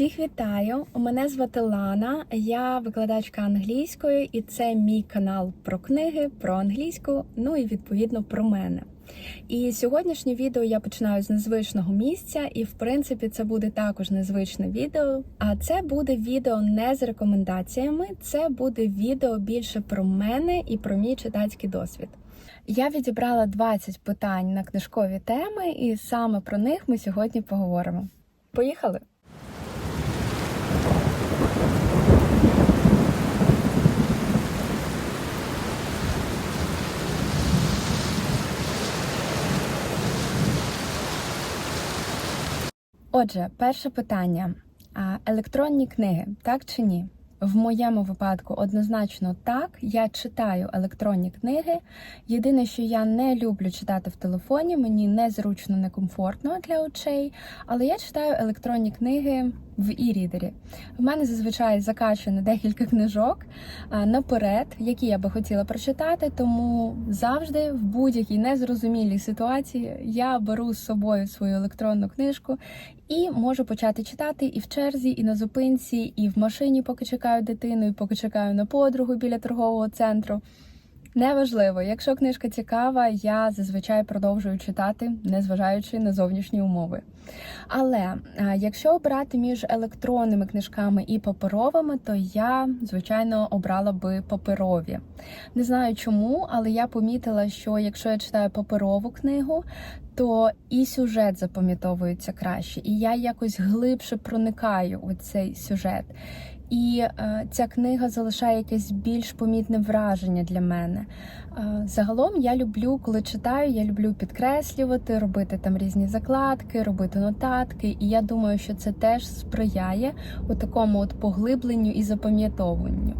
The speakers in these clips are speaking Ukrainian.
Всіх вітаю! Мене звати Лана, я викладачка англійської, і це мій канал про книги, про англійську, ну і відповідно про мене. І сьогоднішнє відео я починаю з незвичного місця, і в принципі це буде також незвичне відео. А це буде відео не з рекомендаціями, це буде відео більше про мене і про мій читацький досвід. Я відібрала 20 питань на книжкові теми, і саме про них ми сьогодні поговоримо. Поїхали! Отже, перше питання: А, електронні книги, так чи ні? В моєму випадку однозначно так. Я читаю електронні книги. Єдине, що я не люблю читати в телефоні, мені незручно, некомфортно для очей, але я читаю електронні книги в і-рідері. В мене зазвичай закачано декілька книжок наперед, які я би хотіла прочитати, тому завжди в будь-якій незрозумілій ситуації я беру з собою свою електронну книжку і можу почати читати і в черзі, і на зупинці, і в машині, поки чекаю дитину, і поки чекаю на подругу біля торгового центру. Неважливо, якщо книжка цікава, я зазвичай продовжую читати, незважаючи на зовнішні умови. Але якщо обирати між електронними книжками і паперовими, то я, звичайно, обрала би паперові. Не знаю чому, але я помітила, що якщо я читаю паперову книгу, то і сюжет запам'ятовується краще, і я якось глибше проникаю у цей сюжет. І е, ця книга залишає якесь більш помітне враження для мене. Е, загалом я люблю, коли читаю, я люблю підкреслювати, робити там різні закладки, робити нотатки. І я думаю, що це теж сприяє у такому от поглибленню і запам'ятовуванню.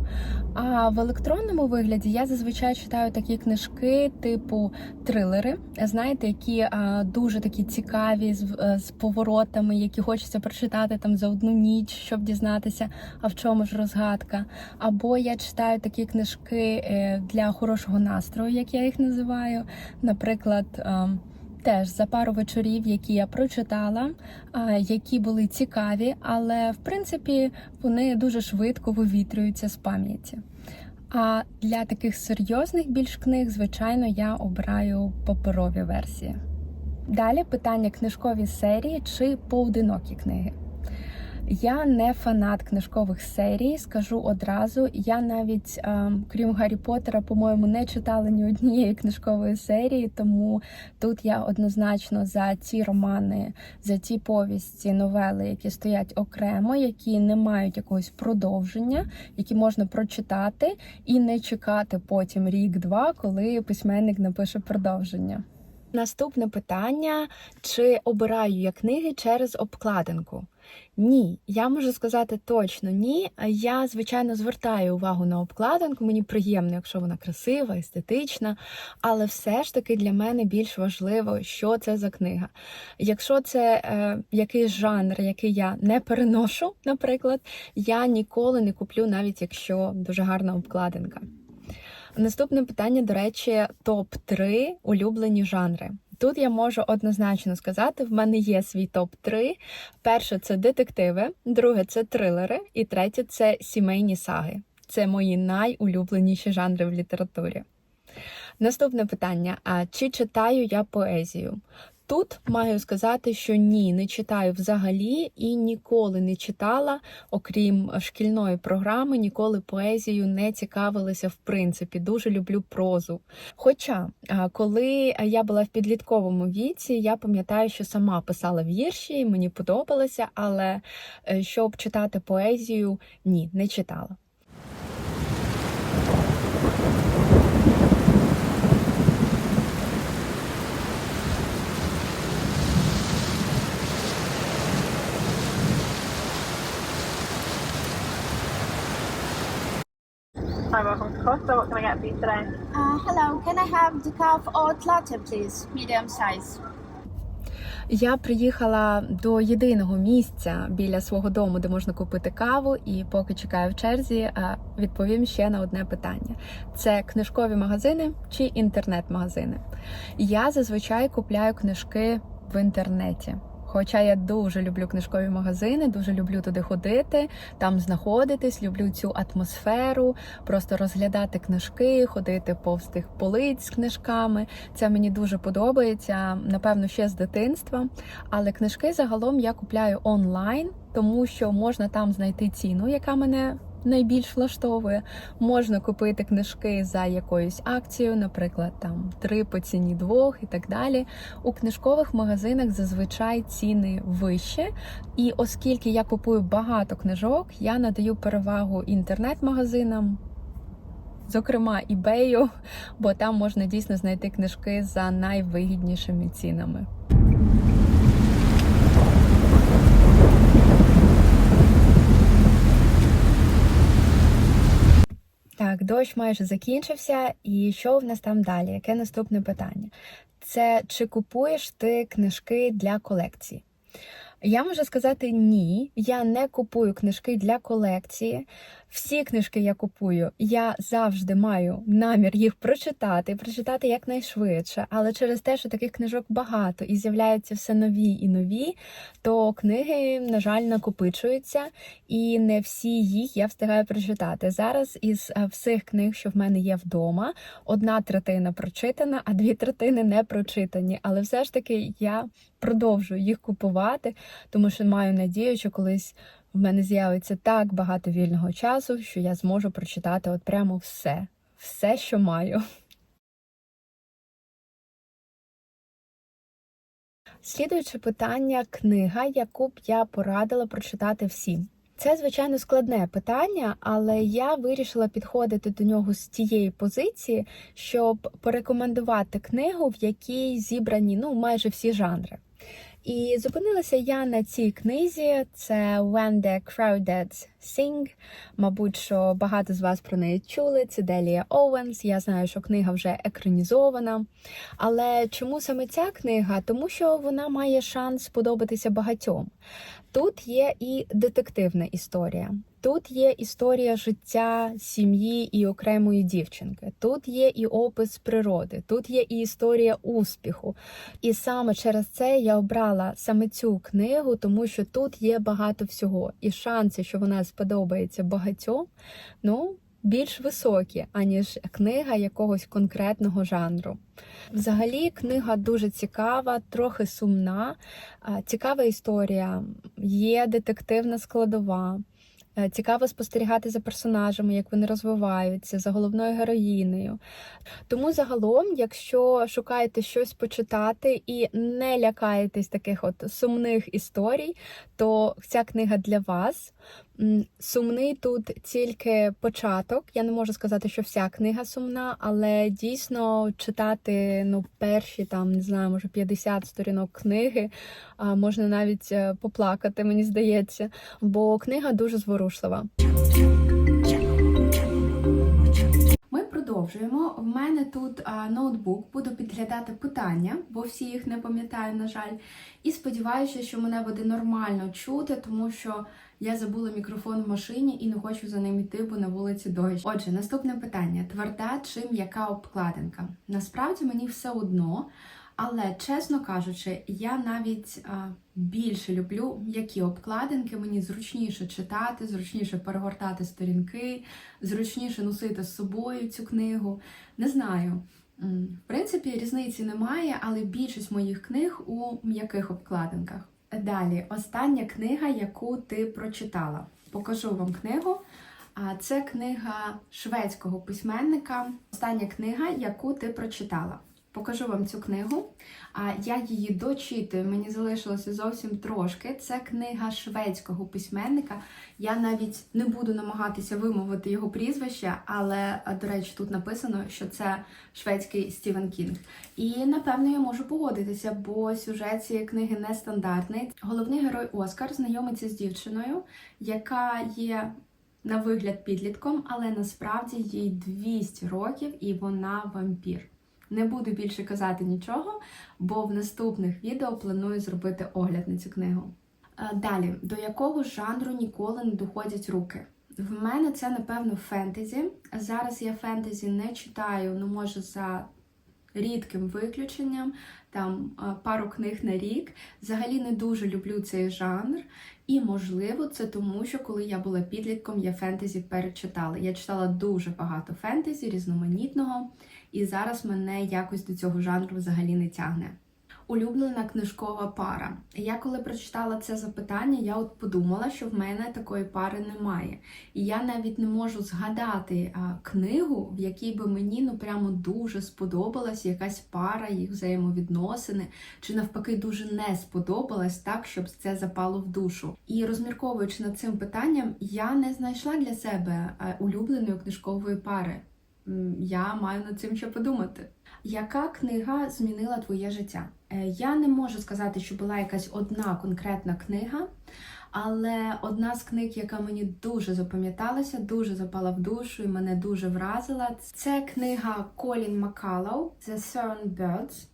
А в електронному вигляді я зазвичай читаю такі книжки, типу трилери, знаєте, які дуже такі цікаві з, е, з поворотами, які хочеться прочитати там за одну ніч, щоб дізнатися, а в чому ж розгадка. Або я читаю такі книжки е, для хорошого настрою, як я їх називаю. Наприклад. Теж за пару вечорів, які я прочитала, які були цікаві, але в принципі вони дуже швидко вивітрюються з пам'яті. А для таких серйозних більш книг, звичайно, я обираю паперові версії. Далі питання книжкові серії чи поодинокі книги. Я не фанат книжкових серій, скажу одразу. Я навіть, е, крім Гаррі Поттера, по-моєму, не читала ні однієї книжкової серії, тому тут я однозначно за ці романи, за ті повісті, новели, які стоять окремо, які не мають якогось продовження, які можна прочитати і не чекати потім рік-два, коли письменник напише продовження. Наступне питання: чи обираю я книги через обкладинку? Ні, я можу сказати точно ні. Я, звичайно, звертаю увагу на обкладинку. Мені приємно, якщо вона красива, естетична, але все ж таки для мене більш важливо, що це за книга. Якщо це е, якийсь жанр, який я не переношу, наприклад, я ніколи не куплю, навіть якщо дуже гарна обкладинка. Наступне питання, до речі, топ-3 улюблені жанри. Тут я можу однозначно сказати: в мене є свій топ-3. Перше це детективи, друге це трилери, і третє це сімейні саги. Це мої найулюбленіші жанри в літературі. Наступне питання: а чи читаю я поезію? Тут маю сказати, що ні, не читаю взагалі і ніколи не читала, окрім шкільної програми, ніколи поезію не цікавилася в принципі. Дуже люблю прозу. Хоча, коли я була в підлітковому віці, я пам'ятаю, що сама писала вірші, мені подобалося, але е, щоб читати поезію, ні, не читала. Hi, welcome to Costa. What can I get for you today? Uh, hello, can I have decaf or latte, please? Medium size. Я приїхала до єдиного місця біля свого дому, де можна купити каву, і поки чекаю в черзі, е, відповім ще на одне питання: це книжкові магазини чи інтернет-магазини? Я зазвичай купляю книжки в інтернеті. Хоча я дуже люблю книжкові магазини, дуже люблю туди ходити, там знаходитись, люблю цю атмосферу, просто розглядати книжки, ходити повз тих полиць з книжками. Це мені дуже подобається, напевно, ще з дитинства. Але книжки загалом я купляю онлайн, тому що можна там знайти ціну, яка мене найбільш влаштовує. Можна купити книжки за якоюсь акцією, наприклад, там три по ціні двох і так далі. У книжкових магазинах зазвичай ціни вищі, і оскільки я купую багато книжок, я надаю перевагу інтернет-магазинам. Зокрема, eBay, бо там можна дійсно знайти книжки за найвигіднішими цінами. Так, дощ майже закінчився, і що в нас там далі? Яке наступне питання? Це чи купуєш ти книжки для колекції? Я можу сказати ні. Я не купую книжки для колекції. Всі книжки я купую. Я завжди маю намір їх прочитати, прочитати якнайшвидше. Але через те, що таких книжок багато і з'являються все нові і нові, то книги, на жаль, накопичуються, і не всі їх я встигаю прочитати. Зараз із е, всіх книг, що в мене є вдома, одна третина прочитана, а дві третини не прочитані. Але все ж таки я продовжую їх купувати, тому що маю надію, що колись в мене з'явиться так багато вільного часу, що я зможу прочитати от прямо все, все, що маю. Слідуюче питання книга, яку б я порадила прочитати всім. Це, звичайно, складне питання, але я вирішила підходити до нього з тієї позиції, щоб порекомендувати книгу, в якій зібрані ну майже всі жанри. І зупинилася я на цій книзі. Це When the Crowded Sing. Мабуть, що багато з вас про неї чули. Це Делія Оуенс. Я знаю, що книга вже екранізована. Але чому саме ця книга? Тому що вона має шанс сподобатися багатьом. Тут є і детективна історія. Тут є історія життя сім'ї і окремої дівчинки. Тут є і опис природи, тут є і історія успіху. І саме через це я обрала саме цю книгу, тому що тут є багато всього. І шанси, що вона сподобається багатьом, ну більш високі, аніж книга якогось конкретного жанру. Взагалі, книга дуже цікава, трохи сумна. Цікава історія, є детективна складова. Е, Цікаво спостерігати за персонажами, як вони розвиваються, за головною героїнею. Тому загалом, якщо шукаєте щось почитати і не лякаєтесь таких от сумних історій, то ця книга для вас. Сумний тут тільки початок. Я не можу сказати, що вся книга сумна, але дійсно читати ну, перші там, не знаю, може 50 сторінок книги, можна навіть е, поплакати, мені здається, бо книга дуже зворушлива. Продовжуємо. В мене тут а, ноутбук, буду підглядати питання, бо всі їх не пам'ятаю, на жаль. І сподіваюся, що мене буде нормально чути, тому що я забула мікрофон в машині і не хочу за ним йти, бо на вулиці дощ. Отже, наступне питання: тверда чи м'яка обкладинка? Насправді мені все одно. Але чесно кажучи, я навіть а, більше люблю м'які обкладинки. Мені зручніше читати, зручніше перегортати сторінки, зручніше носити з собою цю книгу. Не знаю. В принципі, різниці немає, але більшість моїх книг у м'яких обкладинках. Далі, остання книга, яку ти прочитала. Покажу вам книгу. Це книга шведського письменника. Остання книга, яку ти прочитала. Покажу вам цю книгу. А я її дочитую. Мені залишилося зовсім трошки. Це книга шведського письменника. Я навіть не буду намагатися вимовити його прізвище, але, до речі, тут написано, що це шведський Стівен Кінг. І напевно я можу погодитися, бо сюжет цієї книги нестандартний. Головний герой Оскар знайомиться з дівчиною, яка є на вигляд підлітком, але насправді їй 200 років і вона вампір. Не буду більше казати нічого, бо в наступних відео планую зробити огляд на цю книгу. Е, Далі, до якого жанру ніколи не доходять руки? В мене це, напевно, фентезі. Зараз я фентезі не читаю, ну може за рідким виключенням, там пару книг на рік. Взагалі не дуже люблю цей жанр. І, можливо, це тому, що коли я була підлітком, я фентезі перечитала. Я читала дуже багато фентезі, різноманітного, і зараз мене якось до цього жанру взагалі не тягне. Улюблена книжкова пара. Я коли прочитала це запитання, я от подумала, що в мене такої пари немає. І я навіть не можу згадати а, книгу, в якій би мені ну прямо дуже сподобалась якась пара, їх взаємовідносини, чи навпаки дуже не сподобалась так, щоб це запало в душу. І розмірковуючи над цим питанням, я не знайшла для себе улюбленої книжкової пари. Я маю над цим ще подумати. Яка книга змінила твоє життя? Е, Я не можу сказати, що була якась одна конкретна книга, але одна з книг, яка мені дуже запам'яталася, дуже запала в душу і мене дуже вразила, це книга Колін Макалоу The Thorn Birds.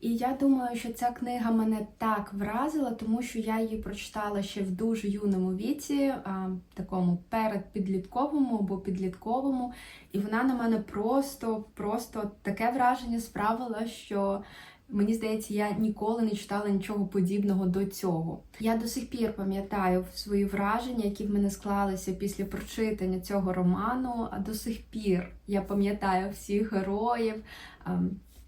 І я думаю, що ця книга мене так вразила, тому що я її прочитала ще в дуже юному віці, а, такому передпідлітковому або підлітковому, і вона на мене просто, просто таке враження справила, що мені здається, я ніколи не читала нічого подібного до цього. Я до сих пір пам'ятаю свої враження, які в мене склалися після прочитання цього роману. А до сих пір я пам'ятаю всіх героїв.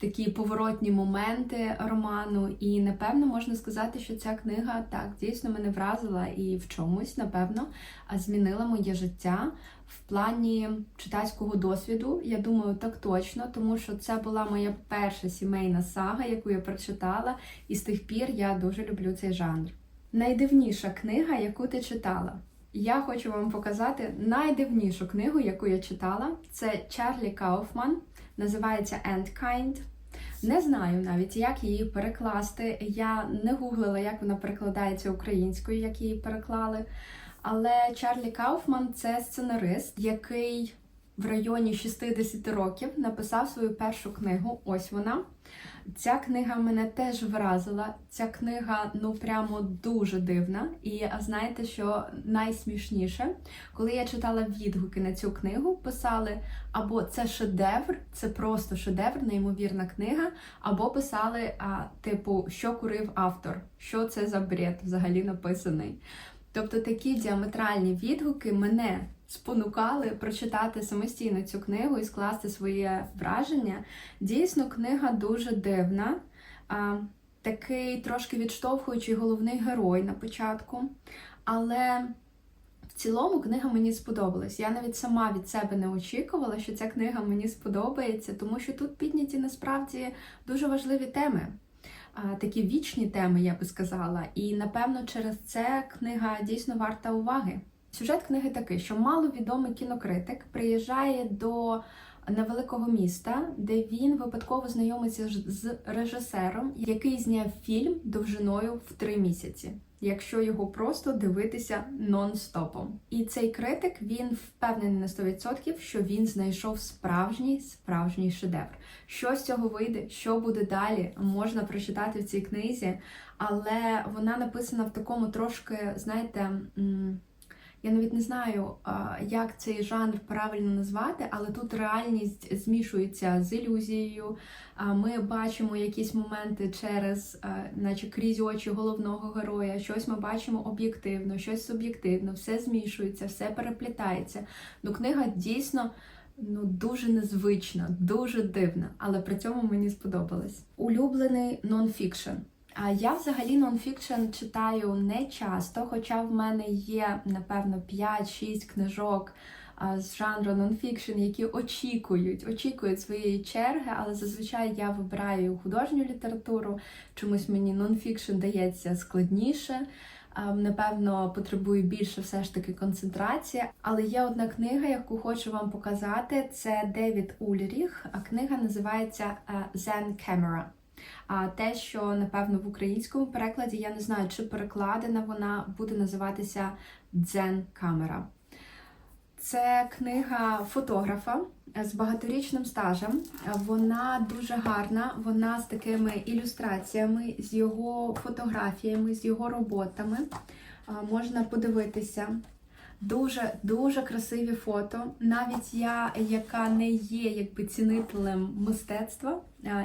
Такі поворотні моменти роману, і напевно можна сказати, що ця книга так дійсно мене вразила і в чомусь, напевно, змінила моє життя в плані читацького досвіду. Я думаю, так точно, тому що це була моя перша сімейна сага, яку я прочитала, і з тих пір я дуже люблю цей жанр. Найдивніша книга, яку ти читала. Я хочу вам показати найдивнішу книгу, яку я читала. Це Чарлі Кауфман, називається And Kind. Не знаю навіть, як її перекласти. Я не гуглила, як вона перекладається українською, як її переклали. Але Чарлі Кауфман це сценарист, який в районі 60 років написав свою першу книгу. Ось вона. Ця книга мене теж вразила. Ця книга ну прямо дуже дивна. І знаєте, що найсмішніше, коли я читала відгуки на цю книгу, писали або це шедевр, це просто шедевр, неймовірна книга, або писали, а, типу, що курив автор, що це за бред взагалі написаний. Тобто такі діаметральні відгуки мене спонукали прочитати самостійно цю книгу і скласти своє враження. Дійсно, книга дуже дивна. Такий трошки відштовхуючий головний герой на початку. Але в цілому книга мені сподобалась. Я навіть сама від себе не очікувала, що ця книга мені сподобається, тому що тут підняті насправді дуже важливі теми. Такі вічні теми, я би сказала, і напевно через це книга дійсно варта уваги. Сюжет книги такий, що маловідомий кінокритик приїжджає до невеликого міста, де він випадково знайомиться з режисером, який зняв фільм довжиною в три місяці. Якщо його просто дивитися нон-стопом. І цей критик він впевнений на 100%, що він знайшов справжній справжній шедевр. Що з цього вийде, що буде далі, можна прочитати в цій книзі, але вона написана в такому трошки, знаєте. Я навіть не знаю, як цей жанр правильно назвати, але тут реальність змішується з ілюзією. Ми бачимо якісь моменти через, наче крізь очі головного героя. Щось ми бачимо об'єктивно, щось суб'єктивно, все змішується, все переплітається. Ну, книга дійсно. Ну, дуже незвична, дуже дивна, але при цьому мені сподобалось. Улюблений нонфікшн. А я взагалі нонфікшн читаю не часто, хоча в мене є, напевно, 5-6 книжок з жанру нонфікшн, які очікують, очікують своєї черги, але зазвичай я вибираю художню літературу. Чомусь мені нонфікшн дається складніше. Напевно, потребує більше все ж таки концентрації. Але є одна книга, яку хочу вам показати. Це Девід Ульріх. Книга називається е, Zen Camera. А те, що напевно в українському перекладі, я не знаю, чи перекладена вона буде називатися Дзен Камера. Це книга фотографа з багаторічним стажем. Вона дуже гарна, вона з такими ілюстраціями, з його фотографіями, з його роботами. Можна подивитися. Дуже дуже красиві фото. Навіть я, яка не є якби цінителем мистецтва,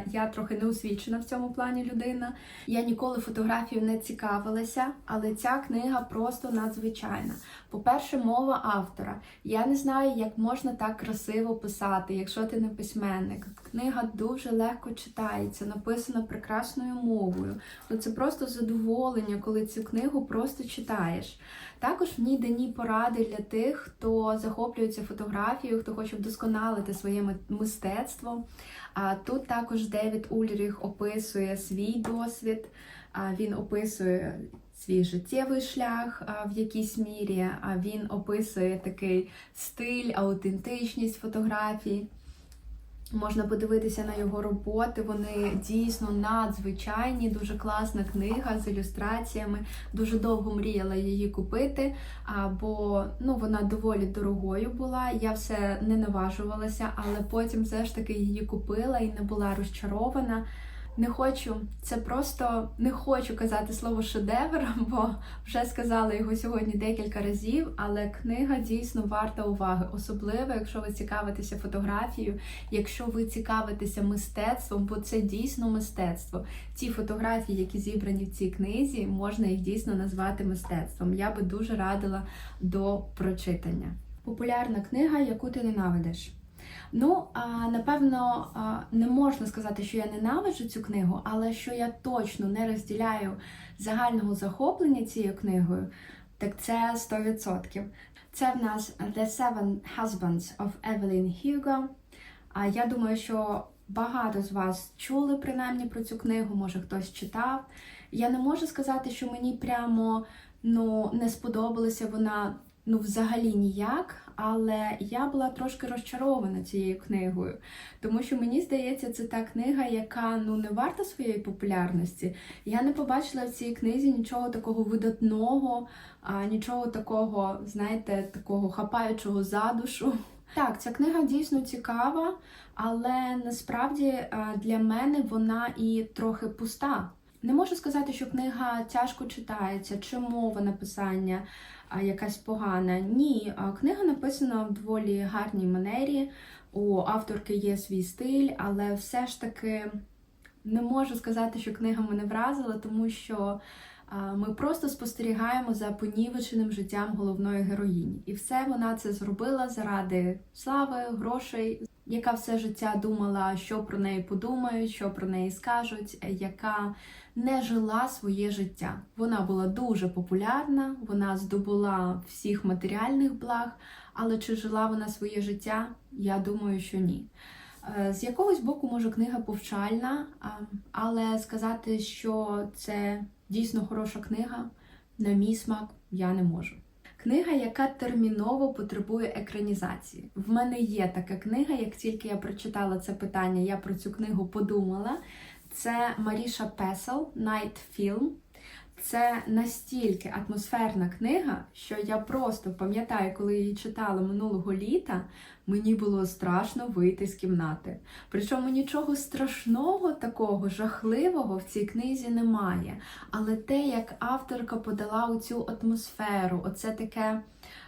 Я трохи неосвічена в цьому плані людина. Я ніколи фотографією не цікавилася, але ця книга просто надзвичайна. По-перше, мова автора. Я не знаю, як можна так красиво писати, якщо ти не письменник. Книга дуже легко читається, написана прекрасною мовою. Це просто задоволення, коли цю книгу просто читаєш. Також в ній дані поради для тих, хто захоплюється фотографією, хто хоче вдосконалити своє мистецтво. Тут також Девід Ульріх описує свій досвід. Він описує свій життєвий шлях в якійсь мірі. Він описує такий стиль, аутентичність фотографій. Можна подивитися на його роботи. Вони дійсно надзвичайні, дуже класна книга з ілюстраціями. Дуже довго мріяла її купити, бо ну вона доволі дорогою була. Я все не наважувалася, але потім все ж таки її купила і не була розчарована. Не хочу, це просто не хочу казати слово шедевр, бо вже сказала його сьогодні декілька разів. Але книга дійсно варта уваги, особливо якщо ви цікавитеся фотографією, якщо ви цікавитеся мистецтвом, бо це дійсно мистецтво. Ті фотографії, які зібрані в цій книзі, можна їх дійсно назвати мистецтвом. Я би дуже радила до прочитання. Популярна книга, яку ти ненавидиш. Ну, напевно, не можна сказати, що я ненавиджу цю книгу, але що я точно не розділяю загального захоплення цією книгою, так це 100%. Це в нас The Seven Husbands of Evelyn Hugo. А я думаю, що багато з вас чули принаймні про цю книгу, може хтось читав. Я не можу сказати, що мені прямо ну, не сподобалася вона ну, взагалі ніяк, але я була трошки розчарована цією книгою, тому що мені здається, це та книга, яка ну не варта своєї популярності. Я не побачила в цій книзі нічого такого видатного, а, нічого такого, знаєте, такого хапаючого за душу. Так, ця книга дійсно цікава, але насправді для мене вона і трохи пуста. Не можу сказати, що книга тяжко читається, чи мова написання якась погана. Ні, книга написана в доволі гарній манері. У авторки є свій стиль, але все ж таки не можу сказати, що книга мене вразила, тому що ми просто спостерігаємо за понівеченим життям головної героїні. І все вона це зробила заради слави, грошей, яка все життя думала, що про неї подумають, що про неї скажуть, яка не жила своє життя. Вона була дуже популярна, вона здобула всіх матеріальних благ, але чи жила вона своє життя? Я думаю, що ні. Е, З якогось боку, може, книга повчальна, але сказати, що це дійсно хороша книга, на мій смак, я не можу. Книга, яка терміново потребує екранізації. В мене є така книга, як тільки я прочитала це питання, я про цю книгу подумала. Це Маріша Песел Night Film. Це настільки атмосферна книга, що я просто пам'ятаю, коли її читала минулого літа, мені було страшно вийти з кімнати. Причому нічого страшного, такого жахливого в цій книзі немає. Але те, як авторка подала у цю атмосферу, оце таке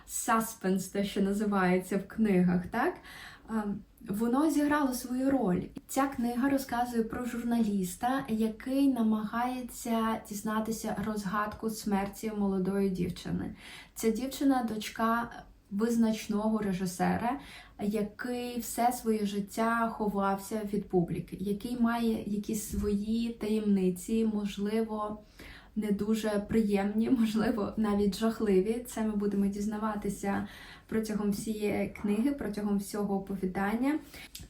саспенс, те, що називається в книгах, так? Воно зіграло свою роль. Ця книга розказує про журналіста, який намагається дізнатися розгадку смерті молодої дівчини. Ця дівчина дочка визначного режисера, який все своє життя ховався від публіки, який має якісь свої таємниці, можливо. Не дуже приємні, можливо, навіть жахливі. Це ми будемо дізнаватися протягом всієї книги, протягом всього оповідання.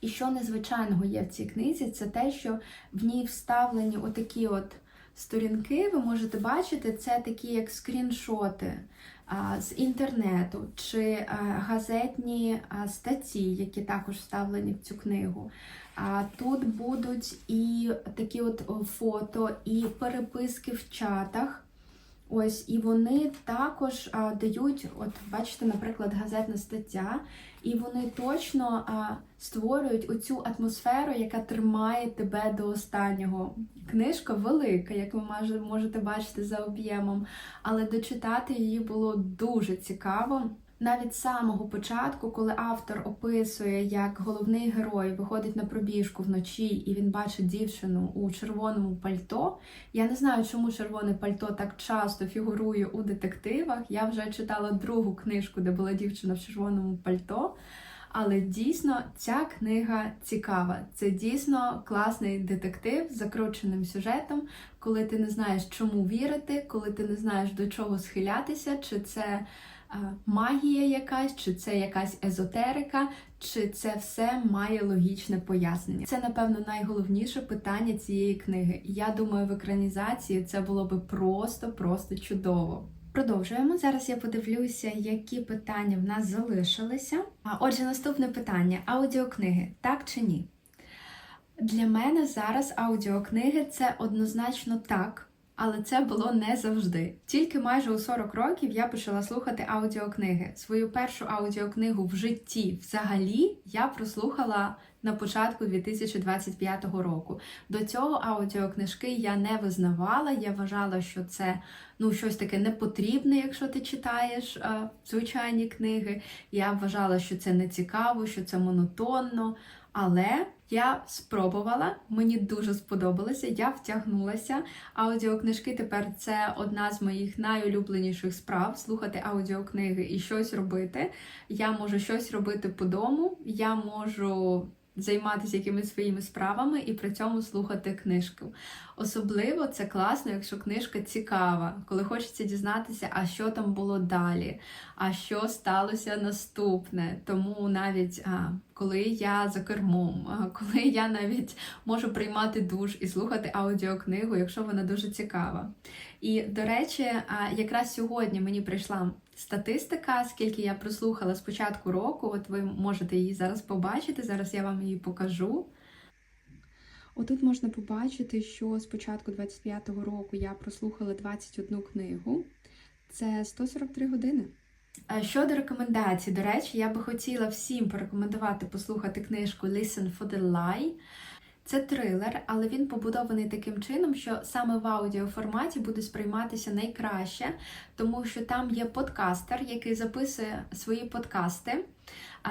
І що незвичайного є в цій книзі, це те, що в ній вставлені отакі от сторінки, ви можете бачити, це такі як скріншоти з інтернету чи газетні статті, які також вставлені в цю книгу. А тут будуть і такі от фото, і переписки в чатах. Ось, і вони також а, дають, от бачите, наприклад, газетна стаття, і вони точно а, створюють оцю атмосферу, яка тримає тебе до останнього. Книжка велика, як ви можете бачити за об'ємом, але дочитати її було дуже цікаво. Навіть з самого початку, коли автор описує, як головний герой виходить на пробіжку вночі і він бачить дівчину у червоному пальто. Я не знаю, чому червоне пальто так часто фігурує у детективах. Я вже читала другу книжку, де була дівчина в червоному пальто. Але дійсно ця книга цікава. Це дійсно класний детектив з закрученим сюжетом, коли ти не знаєш, чому вірити, коли ти не знаєш до чого схилятися, чи це магія якась, чи це якась езотерика, чи це все має логічне пояснення. Це, напевно, найголовніше питання цієї книги. Я думаю, в екранізації це було би просто, просто чудово. Продовжуємо. Зараз я подивлюся, які питання в нас залишилися. А, Отже, наступне питання: аудіокниги, так чи ні? Для мене зараз аудіокниги це однозначно так, але це було не завжди. Тільки майже у 40 років я почала слухати аудіокниги. Свою першу аудіокнигу в житті взагалі я прослухала на початку 2025 року. До цього аудіокнижки я не визнавала. Я вважала, що це ну щось таке непотрібне, якщо ти читаєш е, звичайні книги. Я вважала, що це не цікаво, що це монотонно. Але я спробувала, мені дуже сподобалося, я втягнулася. Аудіокнижки тепер це одна з моїх найулюбленіших справ слухати аудіокниги і щось робити. Я можу щось робити по дому, я можу займатися якимись своїми справами і при цьому слухати книжку. Особливо це класно, якщо книжка цікава, коли хочеться дізнатися, а що там було далі, а що сталося наступне. Тому навіть а, коли я за кермом, а, коли я навіть можу приймати душ і слухати аудіокнигу, якщо вона дуже цікава. І до речі, якраз сьогодні мені прийшла статистика, скільки я прослухала з початку року. От ви можете її зараз побачити. Зараз я вам її покажу. Отут можна побачити, що з початку 25-го року я прослухала 21 книгу. Це 143 години. Щодо рекомендацій, до речі, я би хотіла всім порекомендувати послухати книжку Listen for the Lie. Це трилер, але він побудований таким чином, що саме в аудіоформаті буде сприйматися найкраще, тому що там є подкастер, який записує свої подкасти,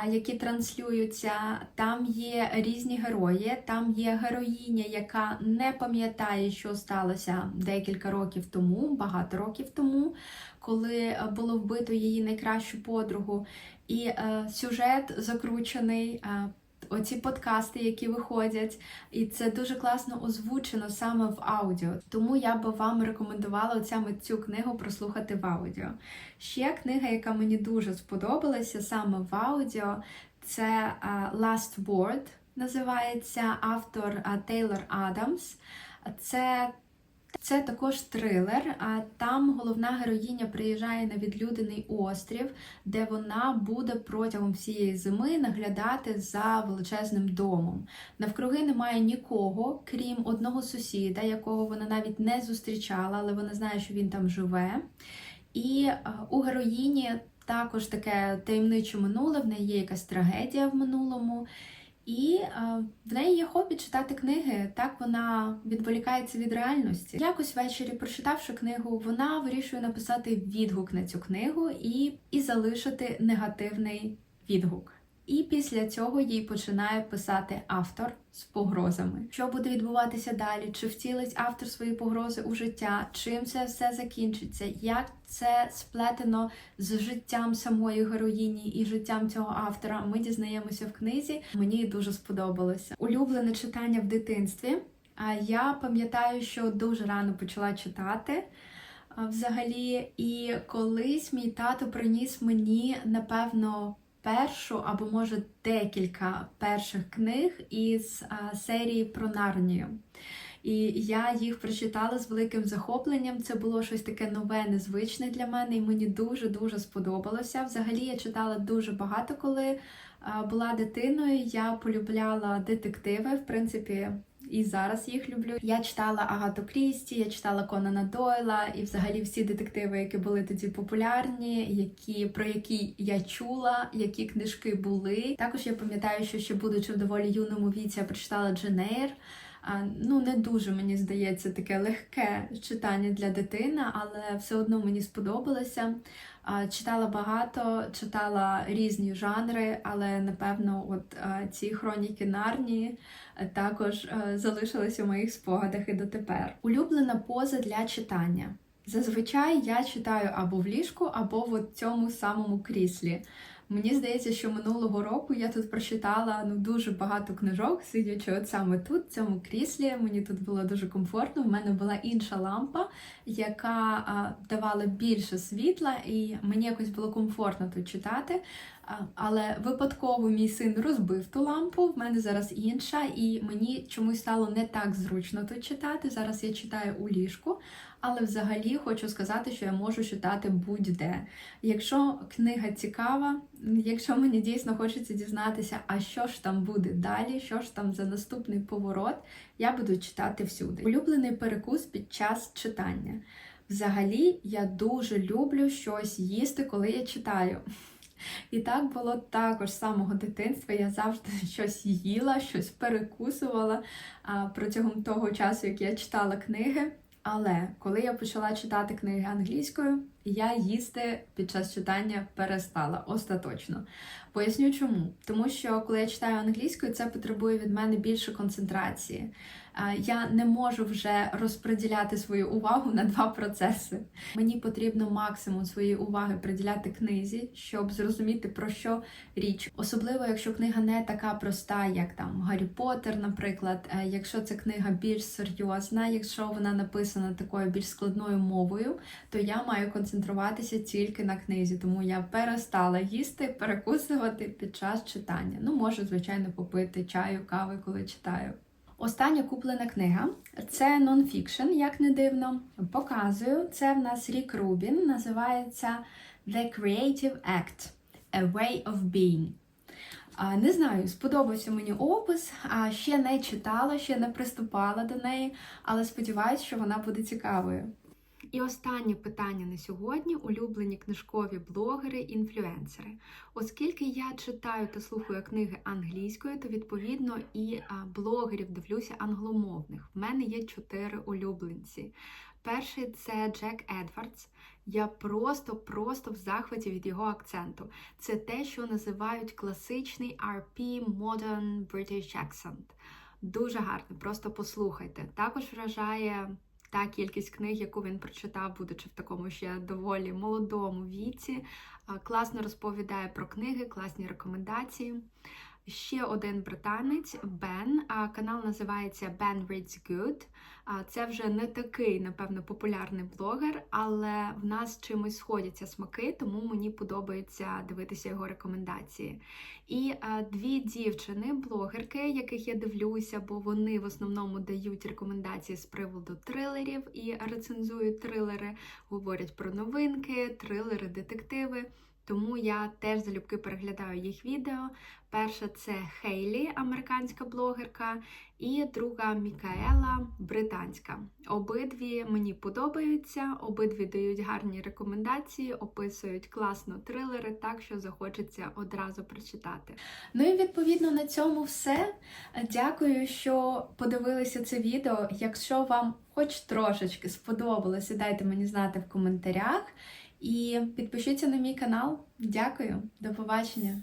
які транслюються. Там є різні герої, там є героїня, яка не пам'ятає, що сталося декілька років тому, багато років тому, коли е, було вбито її найкращу подругу. І е, сюжет закручений. Е, Оці подкасти, які виходять, і це дуже класно озвучено саме в аудіо. Тому я би вам рекомендувала саме цю книгу прослухати в аудіо. Ще книга, яка мені дуже сподобалася саме в аудіо, це Last Word, називається автор а, Тейлор Адамс. Це це також трилер. А там головна героїня приїжджає на відлюдений острів, де вона буде протягом всієї зими наглядати за величезним домом. Навкруги немає нікого, крім одного сусіда, якого вона навіть не зустрічала, але вона знає, що він там живе. І у героїні також таке таємниче минуле, в неї є якась трагедія в минулому. І е, в неї є хобі читати книги. Так вона відволікається від реальності. Якось ввечері, прочитавши книгу, вона вирішує написати відгук на цю книгу і, і залишити негативний відгук. І після цього їй починає писати автор з погрозами. Що буде відбуватися далі? Чи втілить автор свої погрози у життя? Чим це все закінчиться? Як це сплетено з життям самої героїні і життям цього автора? Ми дізнаємося в книзі. Мені дуже сподобалося. Улюблене читання в дитинстві. А я пам'ятаю, що дуже рано почала читати. Взагалі, і колись мій тато приніс мені, напевно, першу або може декілька перших книг із серії про Нарнію. І я їх прочитала з великим захопленням. Це було щось таке нове, незвичне для мене, і мені дуже-дуже сподобалося. Взагалі я читала дуже багато, коли була дитиною. Я полюбляла детективи, в принципі. І зараз їх люблю. Я читала Агату Крісті, я читала Конана Дойла і взагалі всі детективи, які були тоді популярні, які про які я чула, які книжки були. Також я пам'ятаю, що ще будучи в доволі юному віці, я прочитала Джен Ейр. А, Ну, не дуже мені здається таке легке читання для дитини, але все одно мені сподобалося. Читала багато, читала різні жанри, але напевно, от ці хроніки Нарнії е, також е, залишилися у моїх спогадах і дотепер. Улюблена поза для читання. Зазвичай я читаю або в ліжку, або в цьому самому кріслі. Мені здається, що минулого року я тут прочитала ну дуже багато книжок, сидячи от саме тут, в цьому кріслі. Мені тут було дуже комфортно. В мене була інша лампа, яка а, давала більше світла, і мені якось було комфортно тут читати. А, Але випадково мій син розбив ту лампу. В мене зараз інша, і мені чомусь стало не так зручно тут читати. Зараз я читаю у ліжку, але взагалі хочу сказати, що я можу читати будь-де. Якщо книга цікава, якщо мені дійсно хочеться дізнатися, а що ж там буде далі, що ж там за наступний поворот, я буду читати всюди. Улюблений перекус під час читання. Взагалі, я дуже люблю щось їсти, коли я читаю. І так було також з самого дитинства. Я завжди щось їла, щось перекусувала протягом того часу, як я читала книги. Але коли я почала читати книги англійською, я їсти під час читання перестала остаточно. Поясню чому. Тому що коли я читаю англійською, це потребує від мене більше концентрації. Я не можу вже розподіляти свою увагу на два процеси. Мені потрібно максимум своєї уваги приділяти книзі, щоб зрозуміти про що річ. Особливо, якщо книга не така проста, як там Гаррі Поттер, наприклад. Е, Якщо це книга більш серйозна, якщо вона написана такою більш складною мовою, то я маю концентруватися тільки на книзі, тому я перестала їсти, перекусувати під час читання. Ну, можу, звичайно, попити чаю, кави, коли читаю. Остання куплена книга це нонфікшн, як не дивно. Показую. Це в нас Рік Рубін, називається The Creative Act A Way of Being. Не знаю, сподобався мені опис, а ще не читала, ще не приступала до неї, але сподіваюся, що вона буде цікавою. І останнє питання на сьогодні: улюблені книжкові блогери, інфлюенсери. Оскільки я читаю та слухаю книги англійською, то відповідно і блогерів дивлюся англомовних. В мене є чотири улюбленці. Перший це Джек Едвардс. Я просто-просто в захваті від його акценту. Це те, що називають класичний RP Modern British Accent. Дуже гарно, просто послухайте. Також вражає та кількість книг, яку він прочитав, будучи в такому ще доволі молодому віці. Класно розповідає про книги, класні рекомендації. Ще один британець Бен. Канал називається Ben Reads Good. Це вже не такий, напевно, популярний блогер, але в нас чимось сходяться смаки, тому мені подобається дивитися його рекомендації. І дві дівчини-блогерки, яких я дивлюся, бо вони в основному дають рекомендації з приводу трилерів і рецензують трилери, говорять про новинки, трилери, детективи. Тому я теж залюбки переглядаю їх відео. Перша це Хейлі, американська блогерка, і друга Мікаела, британська. Обидві мені подобаються, обидві дають гарні рекомендації, описують класно трилери, так що захочеться одразу прочитати. Ну і відповідно на цьому все. Дякую, що подивилися це відео. Якщо вам хоч трошечки сподобалося, дайте мені знати в коментарях. І підпишіться на мій канал. Дякую, до побачення!